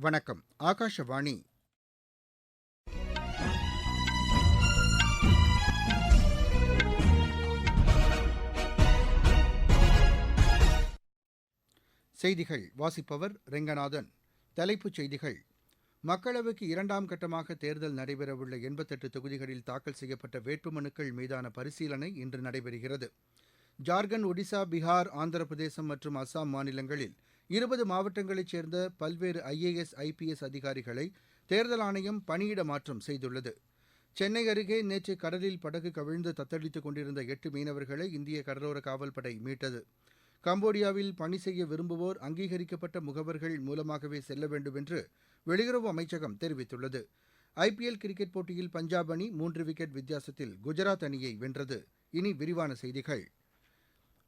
வணக்கம். ஆகாஷவாணி. செய்திகள். வாசிப்பவர் ரெங்கநாதன். தலைப்புச் செய்திகள். மக்களவைக்கு இரண்டாம் கட்டமாக தேர்தல் நடைபெறவுள்ள எண்பத்தெட்டு தொகுதிகளில் தாக்கல் செய்யப்பட்ட வேட்புமனுக்கள் மீதான பரிசீலனை இன்று நடைபெறுகிறது. ஜார்க்கண்ட் ஒடிசா பீகார் ஆந்திர பிரதேசம் மற்றும் அஸ்ஸாம் மாநிலங்களில் இருபது மாவட்டங்களைச் சேர்ந்த பல்வேறு ஐஏஎஸ் ஐபிஎஸ் அதிகாரிகளை தேர்தல் ஆணையம் பணியிட மாற்றம் செய்துள்ளது. சென்னை அருகே நேற்று கடலில் படகு கவிழ்ந்து தத்தளித்துக் கொண்டிருந்த எட்டு மீனவர்களை இந்திய கடலோர காவல்படை மீட்டது. கம்போடியாவில் பணி செய்ய விரும்புவோர் அங்கீகரிக்கப்பட்ட முகவர்கள் மூலமாகவே செல்ல வேண்டும் என்று வெளியுறவு அமைச்சகம் தெரிவித்துள்ளது. ஐபிஎல் கிரிக்கெட் போட்டியில் பஞ்சாப் அணி மூன்று விக்கெட் வித்தியாசத்தில் குஜராத் அணியை வென்றது. இனி விரிவான செய்திகள்.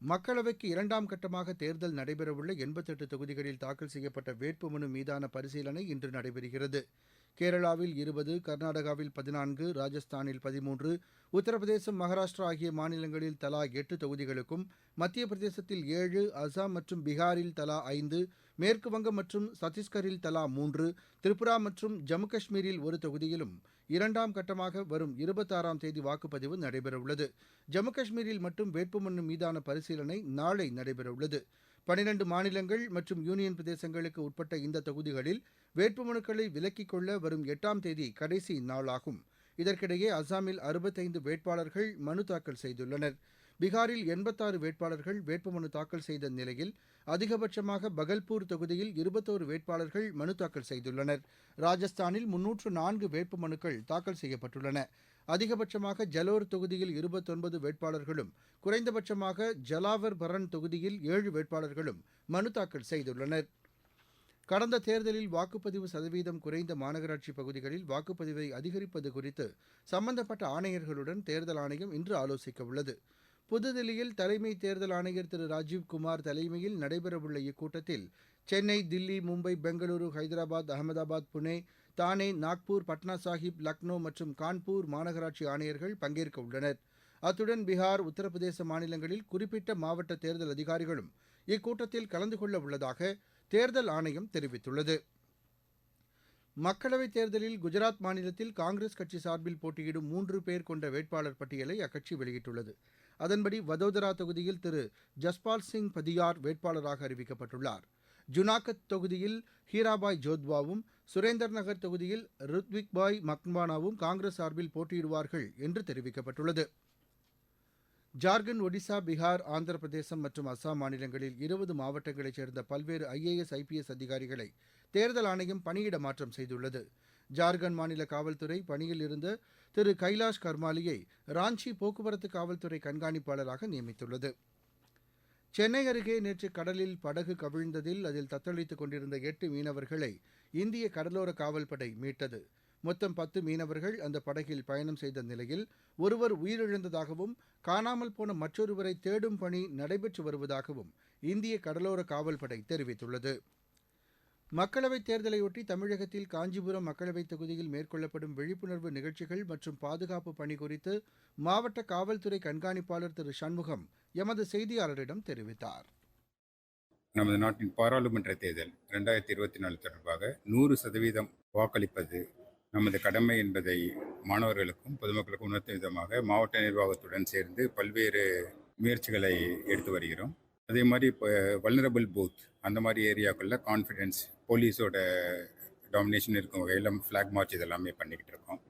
மக்களவைக்கு இரண்டாம் கட்டமாக தேர்தல் நடைபெறவுள்ள எண்பத்தெட்டு தொகுதிகளில் தாக்கல் செய்யப்பட்ட வேட்புமனு மீதான பரிசீலனை இன்று நடைபெறுகிறது. கேரளாவில் இருபது கர்நாடகாவில் பதினான்கு ராஜஸ்தானில் பதிமூன்று உத்தரப்பிரதேசம் மகாராஷ்டிரா ஆகிய மாநிலங்களில் தலா எட்டு தொகுதிகளுக்கும் மத்திய பிரதேசத்தில் ஏழு அசாம் மற்றும் பீகாரில் தலா ஐந்து மேற்கு வங்கம் மற்றும் சத்தீஸ்கரில் தலா மூன்று திரிபுரா மற்றும் ஜம்மு காஷ்மீரில் ஒரு தொகுதியிலும் இரண்டாம் கட்டமாக வரும் இருபத்தாறாம் தேதி வாக்குப்பதிவு நடைபெறவுள்ளது. ஜம்மு காஷ்மீரில் மட்டும் வேட்புமனு மீதான பரிசீலனை நாளை நடைபெறவுள்ளது. பனிரண்டு மாநிலங்கள் மற்றும் யூனியன் பிரதேசங்களுக்கு உட்பட்ட இந்த தொகுதிகளில் வேட்புமனுக்களை விலக்கிக் கொள்ள வரும் எட்டாம் தேதி கடைசி நாளாகும். இதற்கிடையே அசாமில் அறுபத்தைந்து வேட்பாளர்கள் மனு தாக்கல் செய்துள்ளனர். பீகாரில் எண்பத்தாறு வேட்பாளர்கள் வேட்புமனு தாக்கல் செய்த நிலையில் அதிகபட்சமாக பகல்பூர் தொகுதியில் இருபத்தோரு வேட்பாளர்கள் மனு தாக்கல் செய்துள்ளனர். ராஜஸ்தானில் முன்னூற்று நான்கு வேட்புமனுக்கள் தாக்கல் செய்யப்பட்டுள்ளன. அதிகபட்சமாக ஜலோர் தொகுதியில் இருபத்தொன்பது வேட்பாளர்களும் குறைந்தபட்சமாக ஜலாவர் பரன் தொகுதியில் ஏழு வேட்பாளர்களும் மனு தாக்கல் செய்துள்ளனர். கடந்த தேர்தலில் வாக்குப்பதிவு சதவீதம் குறைந்த மாநகராட்சி பகுதிகளில் வாக்குப்பதிவை அதிகரிப்பது குறித்து சம்பந்தப்பட்ட ஆணையர்களுடன் தேர்தல் ஆணையம் இன்று ஆலோசிக்க உள்ளது. புதுதில்லியில் தலைமை தேர்தல் ஆணையர் திரு. ராஜீவ்குமார் தலைமையில் நடைபெறவுள்ள இக்கூட்டத்தில் சென்னை தில்லி மும்பை பெங்களூரு ஹைதராபாத் அகமதாபாத் புனே தானே நாக்பூர் பட்னா சாஹிப் லக்னோ மற்றும் கான்பூர் மாநகராட்சி ஆணையர்கள் பங்கேற்க உள்ளனர். அத்துடன் பீகார் உத்தரப்பிரதேச மாநிலங்களில் குறிப்பிட்ட மாவட்ட தேர்தல் அதிகாரிகளும் இக்கூட்டத்தில் கலந்து கொள்ள உள்ளதாக தேர்தல் ஆணையம் தெரிவித்துள்ளது. மக்களவைத் தேர்தலில் குஜராத் மாநிலத்தில் காங்கிரஸ் கட்சி சார்பில் போட்டியிடும் மூன்று பேர் கொண்ட வேட்பாளர் பட்டியலை அக்கட்சி வெளியிட்டுள்ளது. அதன்படி வதோதரா தொகுதியில் திரு ஜஸ்பால் சிங் பதியார் வேட்பாளராக அறிவிக்கப்பட்டுள்ளார். ஜுனாகத் தொகுதியில் ஹீராபாய் ஜோத்வாவும் சுரேந்தர் நகர் தொகுதியில் ருத்விக்பாய் மக்வானாவும் காங்கிரஸ் சார்பில் போட்டியிடுவார்கள் என்று தெரிவிக்கப்பட்டுள்ளது. ஜார்க்கண்ட் ஒடிசா பீகார் ஆந்திர பிரதேசம் மற்றும் அஸ்ஸாம் மாநிலங்களில் இருபது மாவட்டங்களைச் சேர்ந்த பல்வேறு ஐஏஎஸ் ஐபிஎஸ் அதிகாரிகளை தேர்தல் ஆணையம் பணியிட மாற்றம் செய்துள்ளது. ஜார்க்கண்ட் மாநில காவல்துறை பணியில் இருந்த திரு. கைலாஷ் கர்மாலியை ராஞ்சி போக்குவரத்து காவல்துறை கண்காணிப்பாளராக நியமித்துள்ளது. சென்னை அருகே நேற்று கடலில் படகு கவிழ்ந்ததில் அதில் தத்தளித்துக் கொண்டிருந்த எட்டு மீனவர்களை இந்திய கடலோர காவல்படை மீட்டது. மொத்தம் பத்து மீனவர்கள் அந்த படகில் பயணம் செய்த நிலையில் ஒருவர் உயிரிழந்ததாகவும் காணாமல் போன மற்றொருவரை தேடும் பணி நடைபெற்று வருவதாகவும் இந்திய கடலோர காவல்படை தெரிவித்துள்ளது. மக்களவைத் தேர்தலையொட்டி தமிழகத்தில் காஞ்சிபுரம் மக்களவைத் தொகுதியில் மேற்கொள்ளப்படும் விழிப்புணர்வு நிகழ்ச்சிகள் மற்றும் பாதுகாப்பு பணி குறித்து மாவட்ட காவல்துறை கண்காணிப்பாளர் திரு. சண்முகம் எமது செய்தியாளரிடம் தெரிவித்தார். நமது நாட்டின் பாராளுமன்ற தேர்தல் ரெண்டாயிரத்தி இருபத்தி நாலு தொடர்பாக நூறு சதவீதம் வாக்களிப்பது நமது கடமை என்பதை மாணவர்களுக்கும் பொதுமக்களுக்கும் உணர்த்தும் விதமாக மாவட்ட நிர்வாகத்துடன் சேர்ந்து பல்வேறு முயற்சிகளை எடுத்து வருகிறோம். அதே மாதிரி இப்போ வல்னரபிள் பூத் அந்த மாதிரி ஏரியாக்களில் கான்ஃபிடென்ஸ் போலீஸோட டாமினேஷன் இருக்கும் வகையில் ஃப்ளாக் மார்ச் இதெல்லாமே பண்ணிக்கிட்டு இருக்கோம்.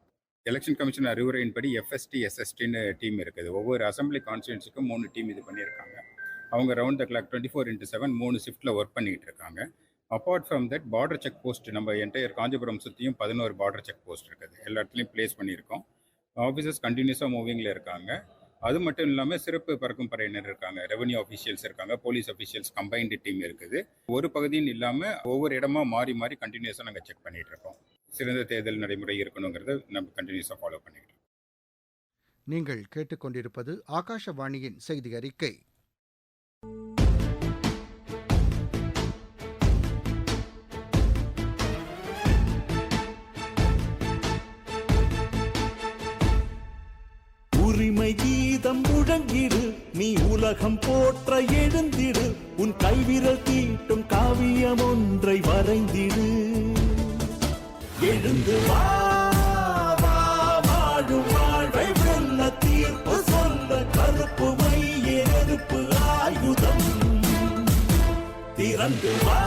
எலெக்ஷன் கமிஷன் அறிவுரையின்படி எஃப்எஸ்டி எஸ்எஸ்டின்னு டீம் இருக்குது. ஒவ்வொரு அசம்பிளி கான்ஸ்டியூன்ஸுக்கும் மூணு டீம் இது பண்ணியிருக்காங்க. அவங்க round the clock twenty four into seven மூணு ஷிஃப்ட்டில் ஒர்க் பண்ணிக்கிட்டு இருக்காங்க. Apart from that border check post நம்ம என்டையர் காஞ்சிபுரம் சுற்றியும் பதினோரு பார்டர் செக் போஸ்ட் இருக்குது எல்லா இடத்துலையும் ப்ளேஸ் பண்ணியிருக்கோம் ஆஃபீஸர்ஸ் கண்டினியூஸாக மூவிங்கில் இருக்காங்க. அது மட்டும் இல்லாமல் சிறப்பு பறக்கும் படையினர் இருக்காங்க. ரெவன்யூ ஆஃபீஷியல்ஸ் இருக்காங்க. போலீஸ் அஃபீஷியல்ஸ் கம்பைன்டு டீம் இருக்குது. ஒரு பகுதின்னு இல்லாமல் ஒவ்வொரு இடமா மாறி மாறி கண்டினியூஸாக நாங்கள் செக் பண்ணிட்டு இருக்கோம். சிறந்த தேர்தல் நடைமுறை இருக்கணுங்கிறத நம்ம கண்டினியூஸாக ஃபாலோ பண்ணிட்டு இருக்கோம். நீங்கள் கேட்டுக்கொண்டிருப்பது ஆகாஷவாணியின் செய்தி அறிக்கை. உலகம் போற்ற எழுந்திடு. உன் கைவிரல் தீட்டும் காவியம் ஒன்றை வரைந்திடு. எழுந்து வா வா, வாழும் வாழ்வை வெல்ல தீர்ப்பு சொல்ல கருப்பு மைய நெருப்பு ஆயுதம். திறந்து வா,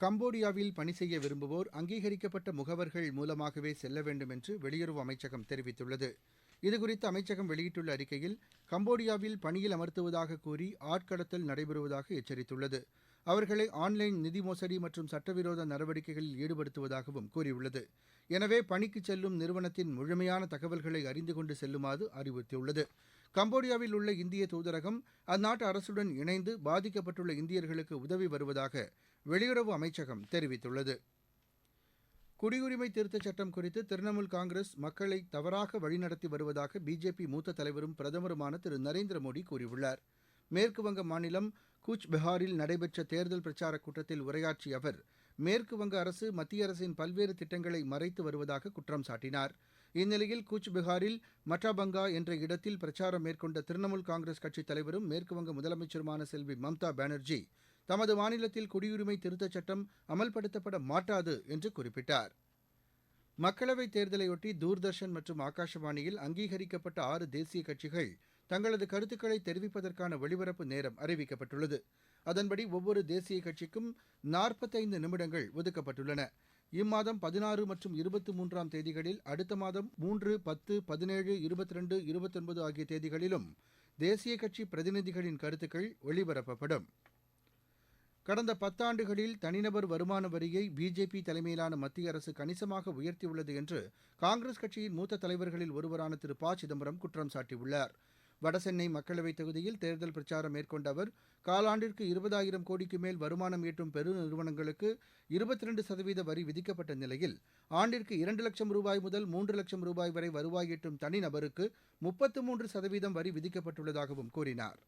கம்போடியாவில் பணி செய்ய விரும்புவோர் அங்கீகரிக்கப்பட்ட முகவர்கள் மூலமாகவே செல்ல வேண்டும் என்று வெளியுறவு அமைச்சகம் தெரிவித்துள்ளது. இதுகுறித்து அமைச்சகம் வெளியிட்டுள்ள அறிக்கையில் கம்போடியாவில் பணியில் அமர்த்துவதாக கூறி ஆட்கடத்தல் நடைபெறுவதாக எச்சரித்துள்ளது. அவர்களை ஆன்லைன் நிதி மோசடி மற்றும் சட்டவிரோத நடவடிக்கைகளில் ஈடுபடுத்துவதாகவும் கூறியுள்ளது. எனவே பணிக்கு செல்லும் நிறுவனத்தின் முழுமையான தகவல்களை அறிந்து கொண்டு செல்லுமாறு அறிவுறுத்தியுள்ளது. கம்போடியாவில் உள்ள இந்திய தூதரகம் அந்நாட்டு அரசுடன் இணைந்து பாதிக்கப்பட்டுள்ள இந்தியர்களுக்கு உதவி வருவதாக வெளியுறவு அமைச்சகம் தெரிவித்துள்ளது. குடியுரிமை திருத்தச் சட்டம் குறித்து திரிணாமுல் காங்கிரஸ் மக்களை தவறாக வழிநடத்தி வருவதாக பிஜேபி மூத்த தலைவரும் பிரதமருமான திரு நரேந்திர மோடி கூறியுள்ளார். மேற்கு வங்க மாநிலம் கூச் பிஹாரில் நடைபெற்ற தேர்தல் பிரச்சாரக் கூட்டத்தில் உரையாற்றிய அவர் மேற்கு வங்க அரசு மத்திய அரசின் பல்வேறு திட்டங்களை மறைத்து வருவதாக குற்றம் சாட்டினார். இந்நிலையில் கூச் பிஹாரில் மட்டாபங்கா என்ற இடத்தில் பிரச்சாரம் மேற்கொண்ட திரிணாமுல் காங்கிரஸ் கட்சித் தலைவரும் மேற்குவங்க முதலமைச்சருமான செல்வி மம்தா பானர்ஜி தமது மாநிலத்தில் குடியுரிமை திருத்தச் சட்டம் அமல்படுத்தப்பட மாட்டாது என்று குறிப்பிட்டார். மக்களவைத் தேர்தலையொட்டி தூர்தர்ஷன் மற்றும் ஆகாஷவாணியில் அங்கீகரிக்கப்பட்ட ஆறு தேசிய கட்சிகள் தங்களது கருத்துக்களை தெரிவிப்பதற்கான ஒளிபரப்பு நேரம் அறிவிக்கப்பட்டுள்ளது. அதன்படி ஒவ்வொரு தேசிய கட்சிக்கும் நாற்பத்தைந்து நிமிடங்கள் ஒதுக்கப்பட்டுள்ளன. இம்மாதம் பதினாறு மற்றும் இருபத்தி மூன்றாம் தேதிகளில் அடுத்த மாதம் மூன்று பத்து பதினேழு இருபத்தி ரெண்டு இருபத்தொன்பது ஆகிய தேதிகளிலும் தேசிய கட்சி பிரதிநிதிகளின் கருத்துக்கள் ஒளிபரப்பப்படும். கடந்த பத்தாண்டுகளில் தனிநபர் வருமான வரியை பிஜேபி தலைமையிலான மத்திய அரசு கணிசமாக உயர்த்தியுள்ளது என்று காங்கிரஸ் கட்சியின் மூத்த தலைவர்களில் ஒருவரான திரு. ப. சிதம்பரம் குற்றம் சாட்டியுள்ளார். வடசென்னை மக்களவைத் தொகுதியில் தேர்தல் பிரச்சாரம் மேற்கொண்ட அவர் காலாண்டிற்கு இருபதாயிரம் கோடிக்கு மேல் வருமானம் ஈட்டும் பெரு நிறுவனங்களுக்கு இருபத்தி ரெண்டு சதவீத வரி விதிக்கப்பட்ட நிலையில் ஆண்டிற்கு இரண்டு லட்சம் ரூபாய் முதல் மூன்று லட்சம் ரூபாய் வரை வருவாய் ஈட்டும் தனிநபருக்கு முப்பத்து மூன்று சதவீதம் வரி விதிக்கப்பட்டுள்ளதாகவும் கூறினார்.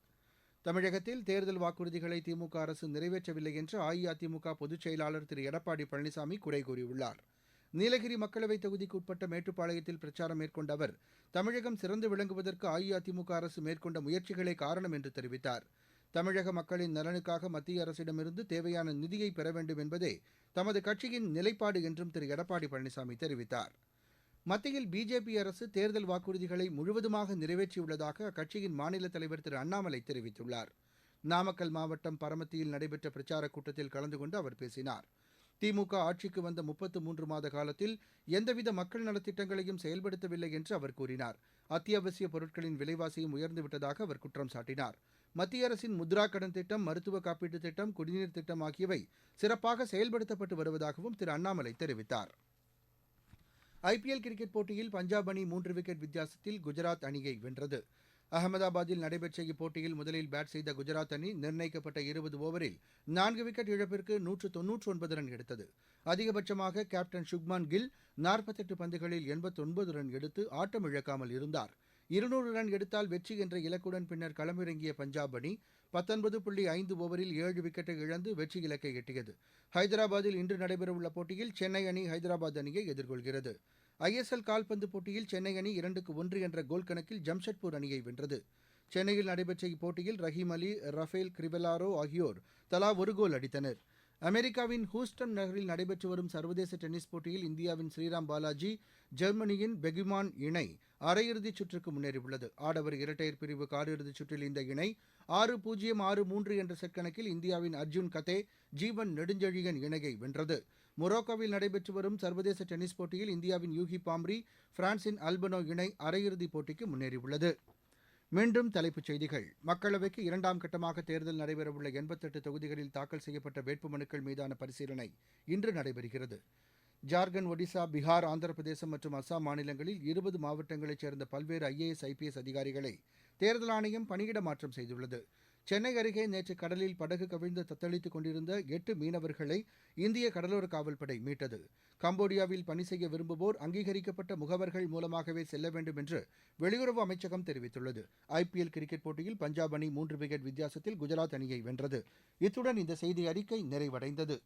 தமிழகத்தில் தேர்தல் வாக்குறுதிகளை திமுக அரசு நிறைவேற்றவில்லை என்று அஇஅதிமுக பொதுச் செயலாளர் திரு. எடப்பாடி பழனிசாமி குறை கூறியுள்ளார். நீலகிரி மக்களவைத் தொகுதிக்கு உட்பட்ட மேட்டுப்பாளையத்தில் பிரச்சாரம் மேற்கொண்ட அவர் தமிழகம் சிறந்து விளங்குவதற்கு அஇஅதிமுக அரசு மேற்கொண்ட முயற்சிகளே காரணம் என்று தெரிவித்தார். தமிழக மக்களின் நலனுக்காக மத்திய அரசிடமிருந்து தேவையான நிதியை பெற வேண்டும் என்பதே தமது கட்சியின் நிலைப்பாடு என்றும் திரு. எடப்பாடி பழனிசாமி தெரிவித்தார். மத்தியில் பிஜேபி அரசு தேர்தல் வாக்குறுதிகளை முழுவதுமாக நிறைவேற்றியுள்ளதாக அக்கட்சியின் மாநில தலைவர் திரு அண்ணாமலை தெரிவித்துள்ளார். நாமக்கல் மாவட்டம் பரமத்தியில் நடைபெற்ற பிரச்சாரக் கூட்டத்தில் கலந்து கொண்டு அவர் பேசினார். திமுக ஆட்சிக்கு வந்த முப்பத்து மூன்று மாத காலத்தில் எந்தவித மக்கள் நலத்திட்டங்களையும் செயல்படுத்தவில்லை என்று அவர் கூறினார். அத்தியாவசிய பொருட்களின் விலைவாசியும் உயர்ந்துவிட்டதாக அவர் குற்றம் சாட்டினார். மத்திய அரசின் முத்ரா கடன் திட்டம் மருத்துவ காப்பீட்டுத் திட்டம் குடிநீர் திட்டம் ஆகியவை சிறப்பாக செயல்படுத்தப்பட்டு வருவதாகவும் திரு அண்ணாமலை தெரிவித்தார். ஐபிஎல் கிரிக்கெட் போட்டியில் பஞ்சாப் அணி மூன்று விக்கெட் வித்தியாசத்தில் குஜராத் அணியை வென்றது. அகமதாபாத்தில் நடைபெற்ற இப்போட்டியில் முதலில் பேட் செய்த குஜராத் அணி நிர்ணயிக்கப்பட்ட இருபது ஓவரில் நான்கு விக்கெட் இழப்பிற்கு நூற்று தொன்னூற்று ஒன்பது ரன் எடுத்தது. அதிகபட்சமாக கேப்டன் சுக்மான் கில் நாற்பத்தெட்டு பந்துகளில் எண்பத்தொன்பது ரன் எடுத்து ஆட்டம் இழக்காமல் இருந்தார். இருநூறு ரன் எடுத்தால் வெற்றி என்ற இலக்குடன் பின்னர் களமிறங்கிய பஞ்சாப் அணி பத்தொன்பது புள்ளி ஐந்து ஓவரில் ஏழு விக்கெட்டை இழந்து வெற்றி இலக்கை எட்டியது. ஹைதராபாத்தில் இன்று நடைபெறவுள்ள போட்டியில் சென்னை அணி ஹைதராபாத் அணியை எதிர்கொள்கிறது. ஐஎஸ்எல் கால்பந்து போட்டியில் சென்னை அணி இரண்டுக்கு ஒன்று என்ற கோல் கணக்கில் ஜம்ஷெட்பூர் அணியை வென்றது. சென்னையில் நடைபெற்ற இப்போட்டியில் ரஹீம் அலி ரஃபேல் கிரிவெலாரோ ஆகியோர் தலா ஒரு கோல் அடித்தனர். அமெரிக்காவின் ஹூஸ்டன் நகரில் நடைபெற்று வரும் சர்வதேச டென்னிஸ் போட்டியில் இந்தியாவின் ஸ்ரீராம் பாலாஜி ஜெர்மனியின் பெகிமான் இணை அரையிறுதிச் சுற்றுக்கு முன்னேறியுள்ளது. ஆடவர் இரட்டையர் பிரிவு காலிறுதிச் சுற்றில் இந்த இணை ஆறு பூஜ்ஜியம் ஆறு மூன்று என்ற செட் கணக்கில் இந்தியாவின் அர்ஜுன் கதே ஜீவன் நெடுஞ்செழியன் இணையை வென்றது. மொரோக்கோவில் நடைபெற்று வரும் சர்வதேச டென்னிஸ் போட்டியில் இந்தியாவின் யூகி பாம்ரி பிரான்சின் அல்பனோ இணை அரையிறுதிப் போட்டிக்கு முன்னேறியுள்ளது. மீண்டும் தலைப்புச் செய்திகள். மக்களவைக்கு இரண்டாம் கட்டமாக தேர்தல் நடைபெறவுள்ள எண்பத்தெட்டு தொகுதிகளில் தாக்கல் செய்யப்பட்ட வேட்புமனுக்கள் மீதான பரிசீலனை இன்று நடைபெறுகிறது. ஜார்க்கண்ட் ஒடிசா பீகார் ஆந்திர பிரதேசம் மற்றும் அஸ்ஸாம் மாநிலங்களில் இருபது மாவட்டங்களைச் சேர்ந்த பல்வேறு ஐஏஎஸ் ஐபிஎஸ் அதிகாரிகளை தேர்தல் ஆணையம் பணியிட மாற்றம் செய்துள்ளது. சென்னை அருகே நேற்று கடலில் படகு கவிழ்ந்து தத்தளித்துக் கொண்டிருந்த எட்டு மீனவர்களை இந்திய கடலோர காவல்படை மீட்டது. கம்போடியாவில் பணி செய்ய விரும்புவோர் அங்கீகரிக்கப்பட்ட முகவர்கள் மூலமாகவே செல்ல வேண்டும் என்று வெளியுறவு அமைச்சகம் தெரிவித்துள்ளது. ஐபிஎல் கிரிக்கெட் போட்டியில் பஞ்சாப் அணி மூன்று விக்கெட் வித்தியாசத்தில் குஜராத் அணியை வென்றது. இத்துடன் இந்த செய்தி அறிக்கை நிறைவடைந்தது.